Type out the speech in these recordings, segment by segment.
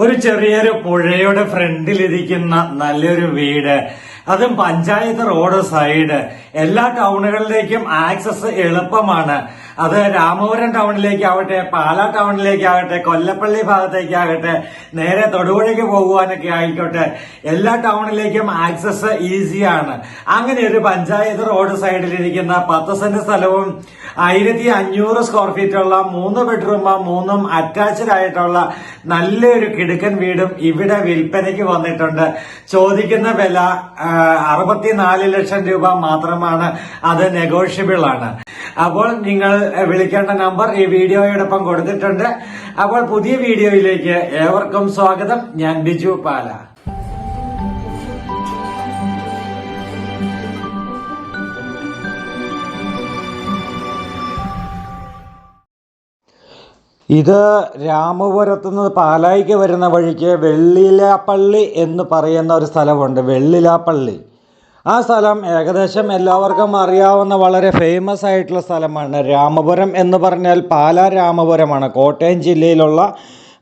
ഒരു ചെറിയൊരു പുഴയുടെ ഫ്രണ്ടിലിരിക്കുന്ന നല്ലൊരു വീട്. അതും പഞ്ചായത്ത് റോഡ് സൈഡ്. എല്ലാ ടൗണുകളിലേക്കും ആക്സസ് എളുപ്പമാണ്. അത് രാമപുരം ടൗണിലേക്കാവട്ടെ പാലാ ടൗണിലേക്കാവട്ടെ കൊല്ലപ്പള്ളി ഭാഗത്തേക്കാകട്ടെ നേരെ തൊടുപുഴയ്ക്ക് പോകുവാനൊക്കെ ആയിക്കോട്ടെ എല്ലാ ടൗണിലേക്കും ആക്സസ് ഈസിയാണ്. അങ്ങനെ ഒരു പഞ്ചായത്ത് റോഡ് സൈഡിലിരിക്കുന്ന പത്ത് സെന്റ് സ്ഥലവും ആയിരത്തി അഞ്ഞൂറ് സ്ക്വയർ ഫീറ്റ് ഉള്ള മൂന്ന് ബെഡ്റൂം മൂന്നും അറ്റാച്ച്ഡ് ആയിട്ടുള്ള നല്ലൊരു കിടുക്കൻ വീടും ഇവിടെ വിൽപ്പനയ്ക്ക് വന്നിട്ടുണ്ട്. ചോദിക്കുന്ന വില അറുപത്തിനാല് ലക്ഷം രൂപ മാത്രമാണ്. അത് നെഗോഷ്യബിൾ ആണ്. അപ്പോൾ നിങ്ങൾ വിളിക്കേണ്ട നമ്പർ ഈ വീഡിയോയോടൊപ്പം കൊടുത്തിട്ടുണ്ട്. അപ്പോൾ പുതിയ വീഡിയോയിലേക്ക് ഏവർക്കും സ്വാഗതം. ഞാൻ ബിജു പാല. ഇത് രാമപുരത്ത് നിന്ന് പാലായിക്ക് വരുന്ന വഴിക്ക് വെള്ളിലാപ്പള്ളി എന്ന് പറയുന്ന ഒരു സ്ഥലമുണ്ട്. വെള്ളിലാപ്പള്ളി. ആ സ്ഥലം ഏകദേശം എല്ലാവർക്കും അറിയാവുന്ന വളരെ ഫേമസ് ആയിട്ടുള്ള സ്ഥലമാണ് രാമപുരം എന്ന് പറഞ്ഞാൽ പാലാ രാമപുരമാണ്. കോട്ടയം ജില്ലയിലുള്ള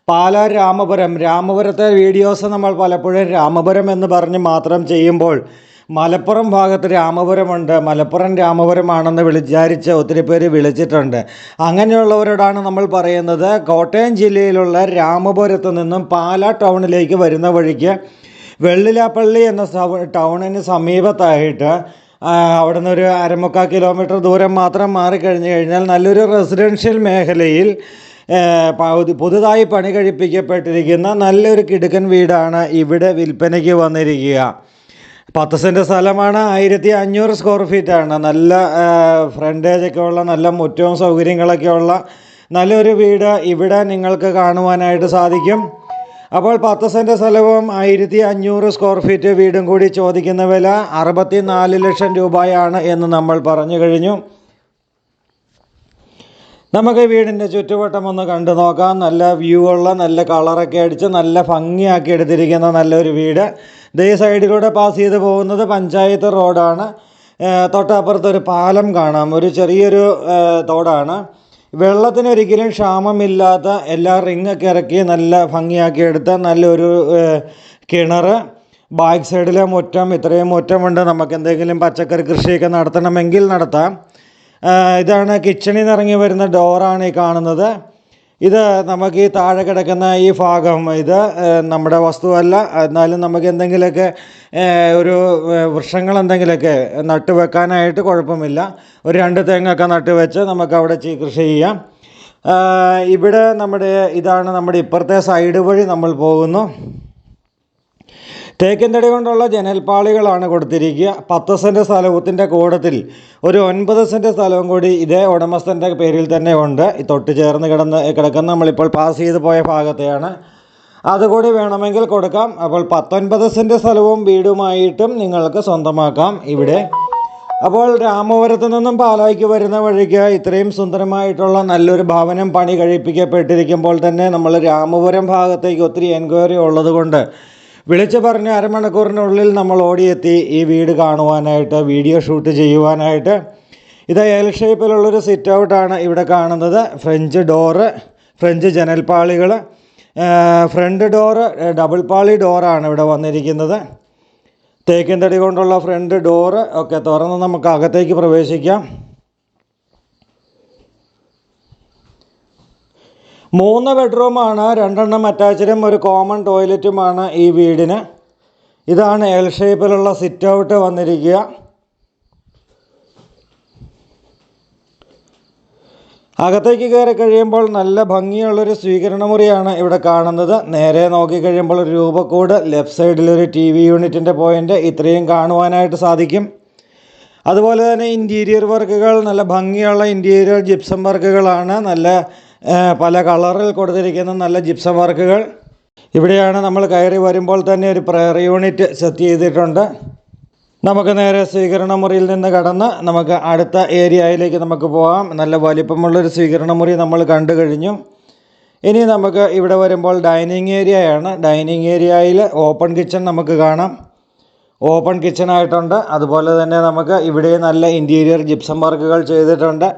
പാലാ രാമപുരം. രാമപുരത്തെ വീഡിയോസ് നമ്മൾ പലപ്പോഴും രാമപുരം എന്ന് പറഞ്ഞ് മാത്രം ചെയ്യുമ്പോൾ മലപ്പുറം ഭാഗത്ത് രാമപുരമുണ്ട്. മലപ്പുറം രാമപുരമാണെന്ന് വിചാരിച്ച് ഒത്തിരി പേര് വിളിച്ചിട്ടുണ്ട്. അങ്ങനെയുള്ളവരോടാണ് നമ്മൾ പറയുന്നത്. കോട്ടയം ജില്ലയിലുള്ള രാമപുരത്ത് നിന്നും പാലാ ടൗണിലേക്ക് വരുന്ന വഴിക്ക് വെള്ളിലാപ്പള്ളി എന്ന ടൗണിന് സമീപത്തായിട്ട് അവിടെ നിന്ന് ഒരു അരമുക്കാൽ കിലോമീറ്റർ ദൂരം മാത്രം മാറിക്കഴിഞ്ഞു കഴിഞ്ഞാൽ നല്ലൊരു റെസിഡൻഷ്യൽ മേഖലയിൽ പുതുതായി പണി കഴിപ്പിക്കപ്പെട്ടിരിക്കുന്ന നല്ലൊരു കിടുക്കൻ വീടാണ് ഇവിടെ വിൽപ്പനയ്ക്ക് വന്നിരിക്കുക. പത്ത് സെന്റ് സ്ഥലമാണ് ആയിരത്തി അഞ്ഞൂറ് സ്ക്വയർ ഫീറ്റാണ്. നല്ല ഫ്രണ്ടേജൊക്കെ ഉള്ള നല്ല മുറ്റവും സൗകര്യങ്ങളൊക്കെ ഉള്ള നല്ലൊരു വീട് ഇവിടെ നിങ്ങൾക്ക് കാണുവാനായിട്ട് സാധിക്കും. അപ്പോൾ പത്ത് സെന്റ് സ്ഥലവും ആയിരത്തി അഞ്ഞൂറ് സ്ക്വയർ ഫീറ്റ് വീടും കൂടി ചോദിക്കുന്ന വില അറുപത്തി നാല് ലക്ഷം രൂപയാണ് എന്ന് നമ്മൾ പറഞ്ഞു കഴിഞ്ഞു. നമുക്ക് വീടിന്റെ ചുറ്റുവട്ടം ഒന്ന് കണ്ടു നോക്കാം. നല്ല വ്യൂ ഉള്ള നല്ല കളറൊക്കെ അടിച്ച് നല്ല ഭംഗിയാക്കി എടുത്തിരിക്കുന്ന നല്ലൊരു വീട്. ദേ സൈഡിലൂടെ പാസ് ചെയ്ത് പോകുന്നത് പഞ്ചായത്ത് റോഡാണ് തൊട്ടപ്പുറത്തൊരു പാലം കാണാം. ഒരു ചെറിയൊരു ഏഹ് തോടാണ് വെള്ളത്തിനൊരിക്കലും ക്ഷാമമില്ലാത്ത എല്ലാ റിങ്ങൊക്കെ ഇറക്കി നല്ല ഭംഗിയാക്കി എടുത്ത നല്ലൊരു കിണർ ബാക്ക് സൈഡിലെ മുറ്റം ഇത്രയും മുറ്റമുണ്ട്. നമുക്ക് എന്തെങ്കിലും പച്ചക്കറി കൃഷിയൊക്കെ നടത്തണമെങ്കിൽ നടത്താം. ഇതാണ് കിച്ചണിൽ നിന്ന് ഇറങ്ങി വരുന്ന ഡോറാണ് ഈ കാണുന്നത്. ഇത് നമുക്ക് ഈ താഴെ കിടക്കുന്ന ഈ ഭാഗം ഇത് നമ്മുടെ വസ്തുവല്ല. എന്നാലും നമുക്ക് എന്തെങ്കിലുമൊക്കെ ഒരു വൃക്ഷങ്ങൾ എന്തെങ്കിലുമൊക്കെ നട്ട് വെക്കാനായിട്ട് കുഴപ്പമില്ല. ഒരു രണ്ട് തെങ്ങൊക്കെ നട്ട് വെച്ച് നമുക്ക് അവിടെ കൃഷി ചെയ്യാം. ഇവിടെ നമ്മുടെ ഇതാണ് നമ്മുടെ ഇപ്പുറത്തെ സൈഡ് വഴി നമ്മൾ പോകുന്നു. തേക്കിൻ തടി കൊണ്ടുള്ള ജനൽപ്പാളികളാണ് കൊടുത്തിരിക്കുക. പത്ത് സെന്റ് സ്ഥലത്തിന്റെ കൂടത്തിൽ ഒരു ഒൻപത് സെന്റ് സ്ഥലവും കൂടി ഇതേ ഉടമസ്ഥന്റെ പേരിൽ തന്നെ ഉണ്ട്. തൊട്ട് ചേർന്ന് കിടന്ന് കിടക്കുന്ന നമ്മളിപ്പോൾ പാസ് ചെയ്ത് പോയ ഭാഗത്തെയാണ്. അതുകൂടി വേണമെങ്കിൽ കൊടുക്കാം. അപ്പോൾ പത്തൊൻപത് സെന്റ് സ്ഥലവും വീടുമായിട്ടും നിങ്ങൾക്ക് സ്വന്തമാക്കാം ഇവിടെ. അപ്പോൾ രാമപുരത്ത് നിന്നും പാലായിക്ക് വരുന്ന വഴിക്ക് ഇത്രയും സുന്ദരമായിട്ടുള്ള നല്ലൊരു ഭവനം പണി കഴിപ്പിക്കപ്പെട്ടിരിക്കുമ്പോൾ തന്നെ നമ്മൾ രാമപുരം ഭാഗത്തേക്ക് ഒത്തിരി എൻക്വയറി ഉള്ളതുകൊണ്ട് വിളിച്ചു പറഞ്ഞ് അരമണിക്കൂറിനുള്ളിൽ നമ്മൾ ഓടിയെത്തി ഈ വീട് കാണുവാനായിട്ട് വീഡിയോ ഷൂട്ട് ചെയ്യുവാനായിട്ട്. ഇത് എൽ ഷേപ്പിലുള്ളൊരു സിറ്റ് ഔട്ടാണ് ഇവിടെ കാണുന്നത്. ഫ്രഞ്ച് ഡോറ് ഫ്രഞ്ച് ജനൽപ്പാളികൾ ഫ്രണ്ട് ഡോറ് ഡബിൾ പാളി ഡോറാണ് ഇവിടെ വന്നിരിക്കുന്നത്. തേക്കിൻ തടി കൊണ്ടുള്ള ഫ്രണ്ട് ഡോറ് ഒക്കെ തുറന്ന് നമുക്ക് അകത്തേക്ക് പ്രവേശിക്കാം. മൂന്ന് ബെഡ്റൂമാണ് രണ്ടെണ്ണം അറ്റാച്ചഡും ഒരു കോമൺ ടോയ്ലറ്റുമാണ് ഈ വീടിന്. ഇതാണ് എൽ ഷേപ്പിലുള്ള സിറ്റ് ഔട്ട് വന്നിരിക്കുക. അകത്തേക്ക് കയറി കഴിയുമ്പോൾ നല്ല ഭംഗിയുള്ളൊരു സ്വീകരണ മുറിയാണ് ഇവിടെ കാണുന്നത്. നേരെ നോക്കി കഴിയുമ്പോൾ ഒരു രൂപക്കൂട് ലെഫ്റ്റ് സൈഡിലൊരു ടി വി യൂണിറ്റിന്റെ പോയിന്റ് ഇത്രയും കാണുവാനായിട്ട് സാധിക്കും. അതുപോലെ തന്നെ ഇന്റീരിയർ വർക്കുകൾ നല്ല ഭംഗിയുള്ള ഇന്റീരിയർ ജിപ്സം വർക്കുകളാണ് നല്ല പല കളറിൽ കൊടുത്തിരിക്കുന്ന നല്ല ജിപ്സം വർക്കുകൾ. ഇവിടെയാണ് നമ്മൾ കയറി വരുമ്പോൾ തന്നെ ഒരു പ്രയർ യൂണിറ്റ് സെറ്റ് ചെയ്തിട്ടുണ്ട്. നമുക്ക് നേരെ സ്വീകരണ മുറിയിൽ നിന്ന് കടന്ന് നമുക്ക് അടുത്ത ഏരിയയിലേക്ക് നമുക്ക് പോകാം നല്ല വലിപ്പമുള്ളൊരു സ്വീകരണ മുറി നമ്മൾ കണ്ടു കഴിഞ്ഞു. ഇനി നമുക്ക് ഇവിടെ വരുമ്പോൾ ഡൈനിങ് ഏരിയയാണ്. ഡൈനിങ് ഏരിയയിൽ ഓപ്പൺ കിച്ചൺ നമുക്ക് കാണാം. ഓപ്പൺ കിച്ചൺ ആയിട്ടുണ്ട്. അതുപോലെ തന്നെ നമുക്ക് ഇവിടെ നല്ല ഇന്റീരിയർ ജിപ്സം വർക്കുകൾ ചെയ്തിട്ടുണ്ട്.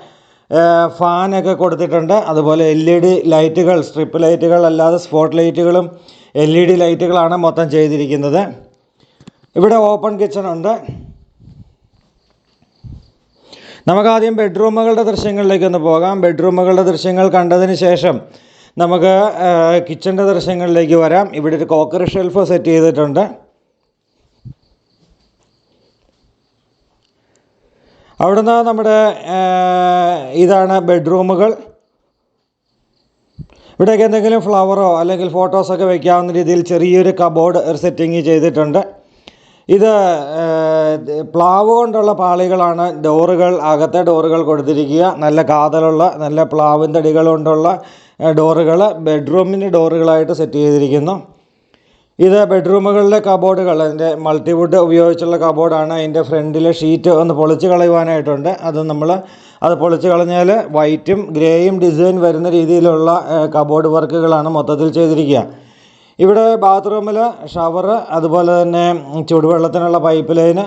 ഫാനൊക്കെ കൊടുത്തിട്ടുണ്ട്. അതുപോലെ എൽ ഇ ഡി ലൈറ്റുകൾ സ്ട്രിപ്പ് ലൈറ്റുകൾ അല്ലാതെ സ്പോട്ട് ലൈറ്റുകളും എൽ ഇ ഡി ലൈറ്റുകളാണ് മൊത്തം ചെയ്തിരിക്കുന്നത്. ഇവിടെ ഓപ്പൺ കിച്ചൺ ഉണ്ട്. നമുക്കാദ്യം ബെഡ്റൂമുകളുടെ ദൃശ്യങ്ങളിലേക്ക് ഒന്ന് പോകാം. ബെഡ്റൂമുകളുടെ ദൃശ്യങ്ങൾ കണ്ടതിന് ശേഷം നമുക്ക് കിച്ചന്റെ ദൃശ്യങ്ങളിലേക്ക് വരാം. ഇവിടെ ഒരു കോക്കറി ഷെൽഫ് സെറ്റ് ചെയ്തിട്ടുണ്ട്. അവിടുന്ന് നമ്മുടെ ഇതാണ് ബെഡ്റൂമുകൾ. ഇവിടെയൊക്കെ എന്തെങ്കിലും ഫ്ലവറോ അല്ലെങ്കിൽ ഫോട്ടോസൊക്കെ വയ്ക്കാവുന്ന രീതിയിൽ ചെറിയൊരു കബോർഡ് ഒരു സെറ്റിങ് ചെയ്തിട്ടുണ്ട്. ഇത് പ്ലാവ് കൊണ്ടുള്ള പാളികളാണ്. ഡോറുകൾ അകത്തെ ഡോറുകൾ കൊടുത്തിരിക്കുക. നല്ല കാതലുള്ള നല്ല പ്ലാവിൻ തടികൾ കൊണ്ടുള്ള ഡോറുകൾ ബെഡ്റൂമിന്റെ ഡോറുകളായിട്ട് സെറ്റ് ചെയ്തിരിക്കുന്നു. ഇത് ബെഡ്റൂമുകളിലെ കബോർഡുകൾ അതിന്റെ മൾട്ടിവുഡ് ഉപയോഗിച്ചുള്ള കബോർഡാണ്. അതിന്റെ ഫ്രണ്ടിലെ ഷീറ്റ് ഒന്ന് പൊളിച്ച് കളയുവാനായിട്ടുണ്ട്. അത് നമ്മൾ അത് പൊളിച്ച് കളഞ്ഞാൽ വൈറ്റും ഗ്രേയും ഡിസൈൻ വരുന്ന രീതിയിലുള്ള കബോർഡ് വർക്കുകളാണ് മൊത്തത്തിൽ ചെയ്തിരിക്കുക. ഇവിടെ ബാത്റൂമിൽ ഷവർ അതുപോലെ തന്നെ ചുടുവെള്ളത്തിനുള്ള പൈപ്പ് ലൈന്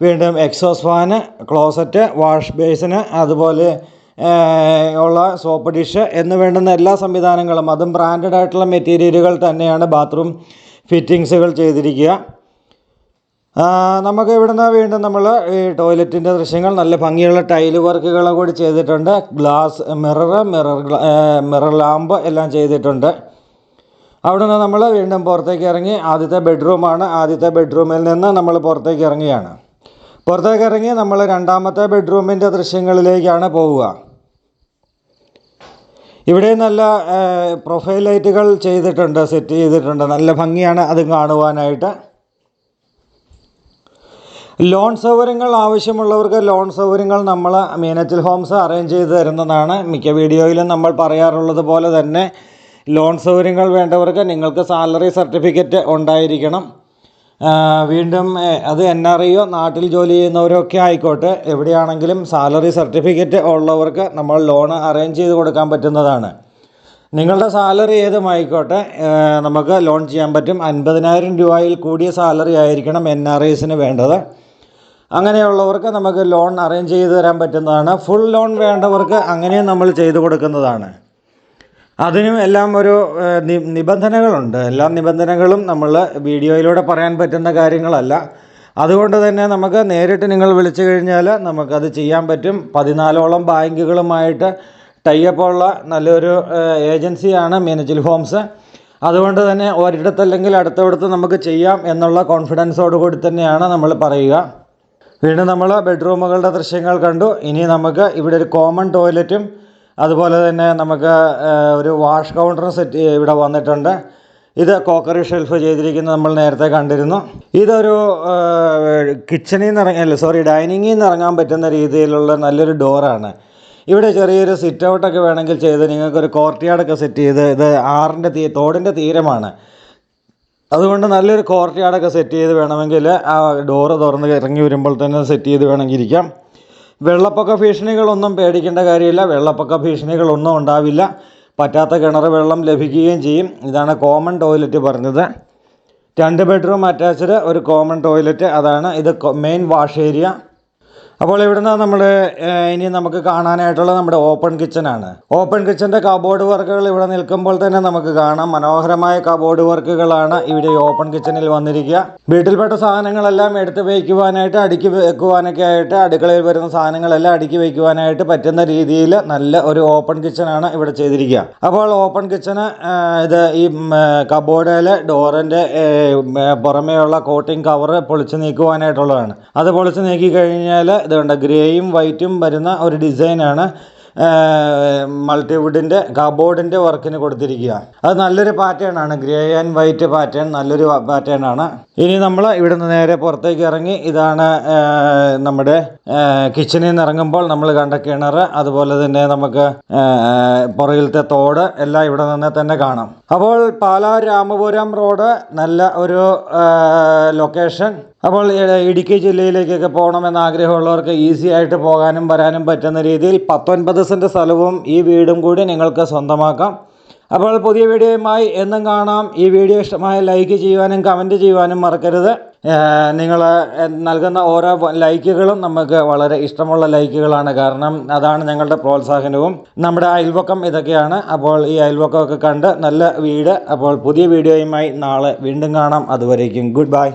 വീണ്ടും exhaust fan closet wash basin അതുപോലെ ഉള്ള സോപ്പ് ഡിഷ് എന്ന് വേണ്ടുന്ന എല്ലാ സംവിധാനങ്ങളും അതും ബ്രാൻഡഡ് ആയിട്ടുള്ള മെറ്റീരിയലുകൾ തന്നെയാണ് ബാത്റൂം ഫിറ്റിങ്സുകൾ ചെയ്തിരിക്കുക. നമുക്ക് ഇവിടുന്ന് വീണ്ടും നമ്മൾ ഈ ടോയ്ലറ്റിന്റെ ദൃശ്യങ്ങൾ നല്ല ഭംഗിയുള്ള ടൈൽ വർക്കുകൾ കൂടി ചെയ്തിട്ടുണ്ട്. Glass mirror mirror mirror lamp എല്ലാം ചെയ്തിട്ടുണ്ട്. അവിടെ നിന്ന് നമ്മൾ വീണ്ടും പുറത്തേക്ക് ഇറങ്ങി ആദ്യത്തെ ബെഡ്റൂമാണ്. ആദ്യത്തെ ബെഡ്റൂമിൽ നിന്ന് നമ്മൾ പുറത്തേക്ക് ഇറങ്ങിയാണ് പുറത്തേക്ക് ഇറങ്ങി നമ്മൾ രണ്ടാമത്തെ ബെഡ്റൂമിന്റെ ദൃശ്യങ്ങളിലേക്കാണ് പോവുക. ഇവിടെ നല്ല പ്രൊഫൈൽ ലൈറ്റുകൾ ചെയ്തിട്ടുണ്ട് സെറ്റ് ചെയ്തിട്ടുണ്ട്. നല്ല ഭംഗിയാണ് അത് കാണുവാനായിട്ട്. ലോൺ സൗകര്യങ്ങൾ ആവശ്യമുള്ളവർക്ക് ലോൺ സൗകര്യങ്ങൾ നമ്മൾ മീനച്ചിൽ ഹോംസ് അറേഞ്ച് ചെയ്ത് തരുന്നതാണ്. മിക്ക വീഡിയോയിലും നമ്മൾ പറയാറുള്ളത് പോലെ തന്നെ ലോൺ സൗകര്യങ്ങൾ വേണ്ടവർക്ക് നിങ്ങൾക്ക് സാലറി സർട്ടിഫിക്കറ്റ് ഉണ്ടായിരിക്കണം. വീണ്ടും അത് എൻ ആർ ഐയോ നാട്ടിൽ ജോലി ചെയ്യുന്നവരൊക്കെ ആയിക്കോട്ടെ എവിടെയാണെങ്കിലും സാലറി സർട്ടിഫിക്കറ്റ് ഉള്ളവർക്ക് നമ്മൾ ലോൺ അറേഞ്ച് ചെയ്ത് കൊടുക്കാൻ പറ്റുന്നതാണ്. നിങ്ങളുടെ സാലറി ഏതുമായിക്കോട്ടെ നമുക്ക് ലോൺ ചെയ്യാൻ പറ്റും. അൻപതിനായിരം രൂപയിൽ കൂടിയ സാലറി ആയിരിക്കണം എൻ ആർ ഐസിന് വേണ്ടത്. അങ്ങനെയുള്ളവർക്ക് നമുക്ക് ലോൺ അറേഞ്ച് ചെയ്ത് തരാൻ പറ്റുന്നതാണ്. ഫുൾ ലോൺ വേണ്ടവർക്ക് അങ്ങനെയും നമ്മൾ ചെയ്തു കൊടുക്കുന്നതാണ്. അതിനും എല്ലാം ഒരു നിബന്ധനകളുണ്ട്. എല്ലാ നിബന്ധനകളും നമ്മൾ വീഡിയോയിലൂടെ പറയാൻ പറ്റുന്ന കാര്യങ്ങളല്ല. അതുകൊണ്ട് തന്നെ നമുക്ക് നേരിട്ട് നിങ്ങൾ വിളിച്ചു കഴിഞ്ഞാൽ നമുക്കത് ചെയ്യാൻ പറ്റും. പതിനാലോളം ബാങ്കുകളുമായിട്ട് ടൈപ്പുള്ള നല്ലൊരു ഏജൻസിയാണ് മീനച്ചിൽ ഹോംസ്. അതുകൊണ്ട് തന്നെ ഒരിടത്തല്ലെങ്കിൽ അടുത്തടുത്ത് നമുക്ക് ചെയ്യാം എന്നുള്ള കോൺഫിഡൻസോട് കൂടി തന്നെയാണ് നമ്മൾ പറയുക. വീണ്ടും നമ്മൾ ബെഡ്റൂമുകളുടെ ദൃശ്യങ്ങൾ കണ്ടു. ഇനി നമുക്ക് ഇവിടെ ഒരു കോമൺ ടോയ്ലറ്റും അതുപോലെ തന്നെ നമുക്ക് ഒരു വാഷ് കൗണ്ടർ സെറ്റ് ഇവിടെ വന്നിട്ടുണ്ട്. ഇത് കോക്കറി ഷെൽഫ് ചെയ്തിരിക്കുന്നത് നമ്മൾ നേരത്തെ കണ്ടിരുന്നു. ഇതൊരു കിച്ചണിൽ നിന്ന് ഇറങ്ങിയല്ല സോറി ഡൈനിങ്ങിൽ നിന്ന് ഇറങ്ങാൻ പറ്റുന്ന രീതിയിലുള്ള നല്ലൊരു ഡോറാണ്. ഇവിടെ ചെറിയൊരു സിറ്റ് ഔട്ടൊക്കെ വേണമെങ്കിൽ ചെയ്ത് നിങ്ങൾക്കൊരു കോർട്ട് യാർഡൊക്കെ സെറ്റ് ചെയ്ത് ഇത് ആറിന്റെ തീ തോടിന്റെ തീരമാണ്. അതുകൊണ്ട് നല്ലൊരു കോർട്ട് യാർഡൊക്കെ സെറ്റ് ചെയ്ത് വേണമെങ്കിൽ ആ ഡോറ് തുറന്ന് ഇറങ്ങി വരുമ്പോൾ തന്നെ സെറ്റ് ചെയ്ത് വേണമെങ്കിൽ ഇരിക്കാം. വെള്ളപ്പൊക്ക ഭീഷണികളൊന്നും പേടിക്കേണ്ട കാര്യമില്ല. വെള്ളപ്പൊക്ക ഭീഷണികളൊന്നും ഉണ്ടാവില്ല. പറ്റാത്ത കിണർ വെള്ളം ലഭിക്കുകയും ചെയ്യും. ഇതാണ് കോമൺ ടോയ്ലറ്റ് പറഞ്ഞത്. രണ്ട് ബെഡ്റൂം അറ്റാച്ച്ഡ് ഒരു കോമൺ ടോയ്ലറ്റ് അതാണ് ഇത് മെയിൻ വാഷ് ഏരിയ അപ്പോൾ ഇവിടുന്ന് നമ്മൾ ഇനി നമുക്ക് കാണാനായിട്ടുള്ള നമ്മുടെ ഓപ്പൺ കിച്ചനാണ് ഓപ്പൺ കിച്ചന്റെ കബോർഡ് വർക്കുകൾ ഇവിടെ നിൽക്കുമ്പോൾ തന്നെ നമുക്ക് കാണാം. മനോഹരമായ കബോർഡ് വർക്കുകളാണ് ഇവിടെ ഓപ്പൺ കിച്ചനിൽ വന്നിരിക്കുക. വീട്ടിൽപ്പെട്ട സാധനങ്ങളെല്ലാം എടുത്ത് വയ്ക്കുവാനായിട്ട് അടുക്കി വെക്കുവാനൊക്കെ ആയിട്ട് അടുക്കളയിൽ വരുന്ന സാധനങ്ങളെല്ലാം അടുക്കി വയ്ക്കുവാനായിട്ട് പറ്റുന്ന രീതിയിൽ നല്ല ഒരു ഓപ്പൺ കിച്ചനാണ് ഇവിടെ ചെയ്തിരിക്കുക. അപ്പോൾ ഓപ്പൺ കിച്ചന് ഇത് ഈ കബോർഡിലെ ഡോറിന്റെ പുറമേയുള്ള കോട്ടിംഗ് കവർ പൊളിച്ച് നീക്കുവാനായിട്ടുള്ളതാണ്. അത് പൊളിച്ച് നീക്കി കഴിഞ്ഞാൽ ഇതുകൊണ്ട് ഗ്രേയും വൈറ്റും വരുന്ന ഒരു ഡിസൈനാണ് മൾട്ടിവുഡിന്റെ കബോർഡിന്റെ വർക്കിന് കൊടുത്തിരിക്കുക. അത് നല്ലൊരു പാറ്റേൺ ആണ്. ഗ്രേ ആൻഡ് വൈറ്റ് പാറ്റേൺ നല്ലൊരു പാറ്റേൺ ആണ്. ഇനി നമ്മൾ ഇവിടെ നിന്ന് നേരെ പുറത്തേക്ക് ഇറങ്ങി ഇതാണ് നമ്മുടെ കിച്ചണിൽ നിന്ന് ഇറങ്ങുമ്പോൾ നമ്മൾ കണ്ട കിണർ അതുപോലെ തന്നെ നമുക്ക് പുറകിലത്തെ തോട് എല്ലാം ഇവിടെ നിന്ന് തന്നെ കാണാം. അപ്പോൾ പാലാ രാമപുരം റോഡ് നല്ല ഒരു ലൊക്കേഷൻ അപ്പോൾ ഇടുക്കി ജില്ലയിലേക്കൊക്കെ പോകണമെന്ന് ആഗ്രഹമുള്ളവർക്ക് ഈസി ആയിട്ട് പോകാനും വരാനും പറ്റുന്ന രീതിയിൽ പത്തൊൻപത് സെന്റ് സ്ഥലവും ഈ വീടും കൂടി നിങ്ങൾക്ക് സ്വന്തമാക്കാം. അപ്പോൾ പുതിയ വീഡിയോയുമായി എന്നും കാണാം. ഈ വീഡിയോ ഇഷ്ടമായ ലൈക്ക് ചെയ്യുവാനും കമന്റ് ചെയ്യുവാനും മറക്കരുത്. നിങ്ങൾ നൽകുന്ന ഓരോ ലൈക്കുകളും നമുക്ക് വളരെ ഇഷ്ടമുള്ള ലൈക്കുകളാണ്. കാരണം അതാണ് ഞങ്ങളുടെ പ്രോത്സാഹനവും. നമ്മുടെ അയൽവക്കം ഇതൊക്കെയാണ്. അപ്പോൾ ഈ അയൽവക്കമൊക്കെ കണ്ട് നല്ല വീട്. അപ്പോൾ പുതിയ വീഡിയോയുമായി നാളെ വീണ്ടും കാണാം. അതുവരേക്കും ഗുഡ് ബൈ.